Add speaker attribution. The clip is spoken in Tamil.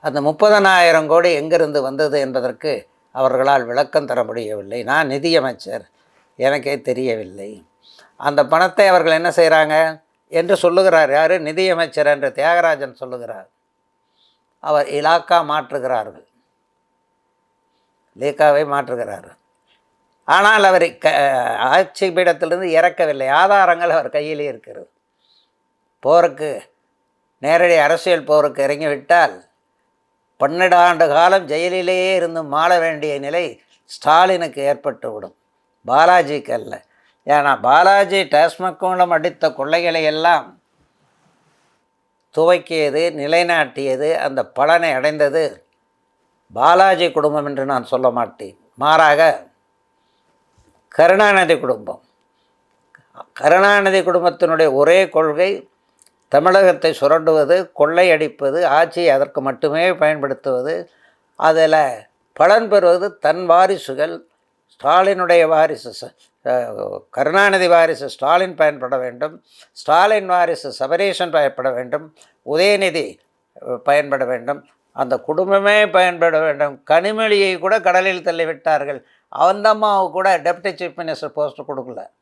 Speaker 1: அந்த முப்பதனாயிரம் கோடி எங்கிருந்து வந்தது என்பதற்கு அவர்களால் விளக்கம் தர முடியவில்லை. நான் நிதியமைச்சர். எனக்கே தெரியவில்லை. அந்த பணத்தை அவர்கள் என்ன செய்கிறாங்க என்று சொல்லுகிறார். யார்? நிதியமைச்சர் என்று தியாகராஜன் சொல்லுகிறார். அவர் இலாக்கா மாற்றுகிறார்கள். லேக்காவை மாற்றுகிறார். ஆனால் அவர் க ஆட்சி பீடத்திலிருந்து இறக்கவில்லை. ஆதாரங்கள் அவர் கையிலே இருக்கிறது. போருக்கு நேரடி அரசியல் போருக்கு இறங்கிவிட்டால் பன்னெண்டு ஆண்டு காலம் ஜெயிலிலேயே இருந்து மாள வேண்டிய நிலை ஸ்டாலினுக்கு ஏற்பட்டுவிடும். பாலாஜிக்கு அல்ல. ஏன்னா பாலாஜி டாஸ்மக் மூலம் அடித்த கொள்ளைகளை எல்லாம் துவக்கியது நிலைநாட்டியது அந்த பலனை அடைந்தது பாலாஜி குடும்பம் என்று நான் சொல்ல மாட்டேன். மாறாக கருணாநிதி குடும்பம். கருணாநிதி குடும்பத்தினுடைய ஒரே கொள்கை தமிழகத்தை சுரண்டுவது கொள்ளையடிப்பது ஆட்சியை அதற்கு மட்டுமே பயன்படுத்துவது அதில் பலன் பெறுவது தன் வாரிசுகள் ஸ்டாலினுடைய வாரிசு ச- கருணாநிதி வாரிசு ஸ்டாலின் பயன்பட வேண்டும் ஸ்டாலின் வாரிசு சபரீஷன் பயன்பட வேண்டும் உதயநிதி பயன்பட வேண்டும் அந்த குடும்பமே பயன்பட வேண்டும். கனிமொழியை கூட கடலில் தள்ளிவிட்டார்கள். அவந்தம்மாவுக்கு கூட டெப்டி சீஃப் மினிஸ்டர் போஸ்ட் கொடுக்கல.